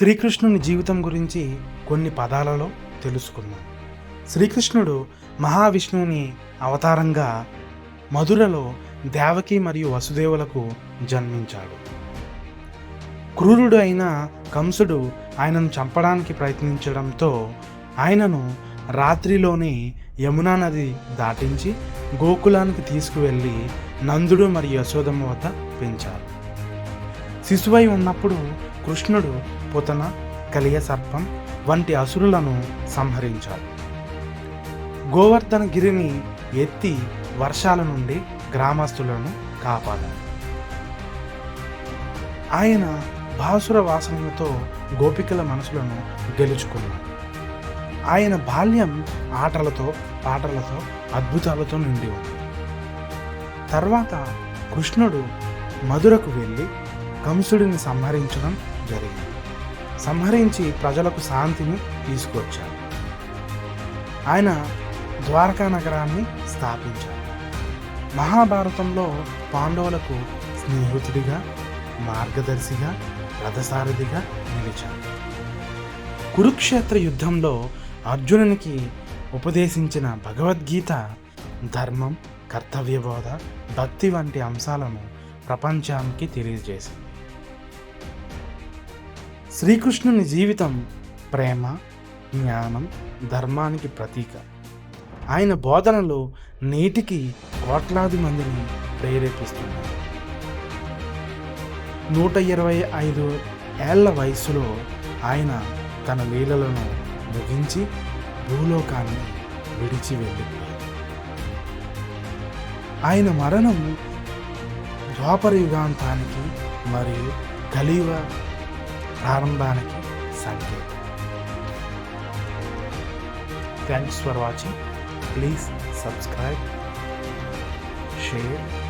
శ్రీకృష్ణుని జీవితం గురించి కొన్ని పదాలలో తెలుసుకుందాం. శ్రీకృష్ణుడు మహావిష్ణువుని అవతారంగా మధురలో దేవకి మరియు వసుదేవులకు జన్మించాడు. క్రూరుడు అయిన కంసుడు ఆయనను చంపడానికి ప్రయత్నించడంతో ఆయనను రాత్రిలోనే యమునా నది దాటించి గోకులానికి తీసుకువెళ్ళి నందుడు మరియు యశోదమ్మ వద్ద పెంచారు. శిశువై ఉన్నప్పుడు కృష్ణుడు పుతన కలియ సర్పం వంటి అసురులను సంహరించాడు. గోవర్ధన గిరిని ఎత్తి వర్షాల నుండి గ్రామస్తులను కాపాడాడు. ఆయన భాసుర వాసనలతో గోపికల మనసులను గెలుచుకున్నాడు. ఆయన బాల్యం ఆటలతో పాటలతో అద్భుతాలతో నిండి ఉంది. తర్వాత కృష్ణుడు మధురకు వెళ్ళి కంసుడిని సంహరించడం జరిగింది. సంహరించి ప్రజలకు శాంతిని తీసుకొచ్చాడు. ఆయన ద్వారకా నగరాన్ని స్థాపించాడు. మహాభారతంలో పాండవులకు స్నేహితుడిగా మార్గదర్శిగా రథసారథిగా నిలిచాడు. కురుక్షేత్ర యుద్ధంలో అర్జునునికి ఉపదేశించిన భగవద్గీత ధర్మం కర్తవ్యబోధ భక్తి వంటి అంశాలను ప్రపంచానికి తెలియజేసింది. శ్రీకృష్ణుని జీవితం ప్రేమ జ్ఞానం ధర్మానికి ప్రతీక. ఆయన బోధనలు నేటికి కోట్లాది మందిని ప్రేరేపిస్తున్నారు నూట ఇరవై ఐదు ఏళ్ళ వయసులో ఆయన తన లీలలను ముగించి భూలోకాన్ని విడిచి వెళ్ళిపోయారు ఆయన మరణం ద్వాపర యుగాంతానికి మరియు కలియుగ ప్రారంభానికి సంకేతం thanks for watching please subscribe share